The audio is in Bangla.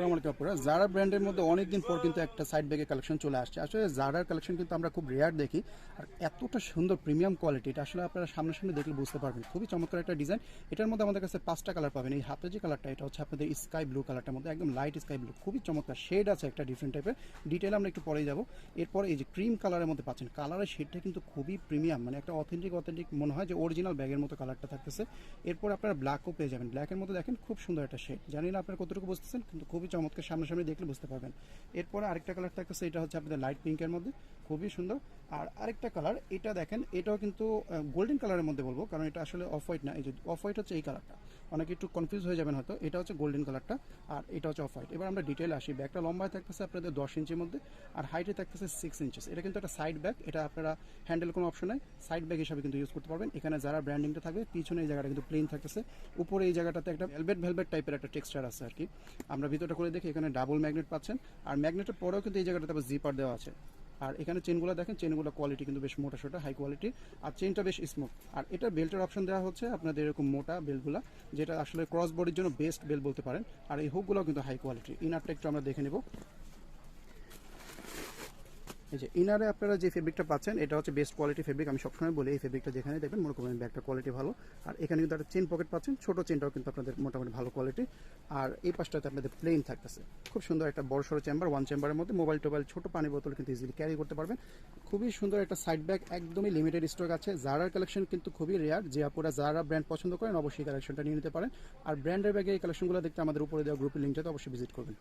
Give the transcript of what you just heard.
আসসালামু আলাইকুম আপনারা। জারা ব্র্যান্ডের মধ্যে অনেকদিন পর কিন্তু একটা সাইড ব্যাগের কালেকশন চলে আসছে। আসলে জারার কালেকশন কিন্তু আমরা খুব রেয়ার দেখি। আর এতটা সুন্দর প্রিমিয়াম কোয়ালিটি এটা আসলে আপনারা সামনাসামনি দেখলে বুঝতে পারবেন। খুবই চমৎকার একটা ডিজাইন এটার মধ্যে আমাদের কাছে পাঁচটা কালার পাবেন। এই হাতে যে কালারটা এটা হচ্ছে আপনাদের স্কাই ব্লু কালারটার মধ্যে, একদম লাইট স্কাই ব্লু খুবই চমৎকার। শেড আছে একটা ডিফারেন্ট টাইপের ডিটেল আমরা একটু পরেই যাব। এরপর এই যে ক্রিম কালারের মধ্যে পাচ্ছেন কালারের শেডটা কিন্তু খুবই প্রিমিয়াম মানে একটা অথেন্টিক অথেন্টিক মনে হয় যে অরিজিনাল ব্যাগের মতো কালারটা থাকতেছে। এরপর আপনারা ব্ল্যাকও পেয়ে যাবেন। ব্ল্যাকের মধ্যে দেখেন, খুব সুন্দর একটা শেড জানি না আপনারা কতটুকু বুঝতেছেন, কিন্তু খুবই চমৎকার সামনাসামনি দেখলে বুঝতে পারবেন। এরপরে আরেকটা কালার থাকতেছে এটা হচ্ছে আপনাদের লাইট পিঙ্কের মধ্যে। খুবই সুন্দর। আর আরেকটা কালার এটা দেখেন, এটাও কিন্তু গোল্ডেন কালারের মধ্যে বলব, কারণ এটা আসলে অফ হোয়াইট না, এই যে অফ হোয়াইট হচ্ছে এই কালারটা অনেকে একটু কনফিউজ হয়ে যাবেন হয়তো, এটা হচ্ছে গোল্ডেন কালারটা আর এটা হচ্ছে অফ হোয়াইট এবার আমরা ডিটেল আসি। ব্যাগটা লম্বায় থাকতেছে আপনাদের দশ ইঞ্চির মধ্যে, আর হাইটে থাকতেছে সিক্স ইঞ্চেস এটা কিন্তু একটা সাইড ব্যাগ এটা আপনারা হ্যান্ডেল কোনো অপশন নেই। সাইড ব্যাগ হিসাবে কিন্তু ইউজ করতে পারবেন। এখানে যারা ব্র্যান্ডিংটা থাকবে, পিছনে এই জায়গাটা কিন্তু প্লেন থাকতেছে। উপরে এই জায়গাটাতে একটা ভেলভেট ভেলভেট টাইপের একটা টেক্সচার আছে আর কি। আমরা ভিতরটা করে দেখি এখানে ডাবল ম্যাগনেট পাচ্ছেন। আর ম্যাগনেটের পরেও কিন্তু এই জায়গাটা তারপর জিপার দেওয়া আছে। আর এখানে চেনগুলো দেখেন চেনগুলো কোয়ালিটি কিন্তু বেশ মোটা সোটা হাই কোয়ালিটি আর চেনটা বেশ স্মুথ আর এটা বেল্টের অপশন দেওয়া হচ্ছে আপনাদের এরকম মোটা বেল্টগুলো যেটা আসলে ক্রস বডির জন্য বেস্ট বেল্ট বলতে পারেন। আর এই হুকগুলো কিন্তু হাই কোয়ালিটি ইনারটা একটু আমরা দেখে নেব। এই যে ইনারে আপনারা যে ফেব্রিকটা পাচ্ছেন, এটা হচ্ছে বেস্ট কোয়ালিটি ফেব্রিক আমি সবসময় বলি, এই ফেব্রিকটা যেখানে দেখবেন, মনে করবেন ব্যাগটা কোয়ালিটি ভালো। আর এখানে কিন্তু একটা চেন পকেট পাচ্ছেন, ছোট চেনটাও কিন্তু আপনাদের মোটামুটি ভালো কোয়ালিটি আর এই পাশটাতে আপনাদের প্লেন থাকতেছে। খুব সুন্দর একটা বড় সড়ো চেম্বার ওয়ান চেম্বারের মধ্যে মোবাইল টোবাইল ছোট পানি বোতল কিন্তু ইজিলি ক্যারি করতে পারবেন। খুবই সুন্দর একটা সাইড ব্যাগ একদমই লিমিটেড স্টক আছে। জারার কালেকশন কিন্তু খুবই রেয়ার যে আপনারা যারা ব্র্যান্ড পছন্দ করেন, অবশ্যই কালেকশনটা নিয়ে নিতে পারেন। আর ব্র্যান্ডের ব্যাগে এই কালেকশনগুলো দেখতে আমাদের উপরে দেওয়া গ্রুপের লিঙ্কটাতে অবশ্যই ভিজিট করবেন।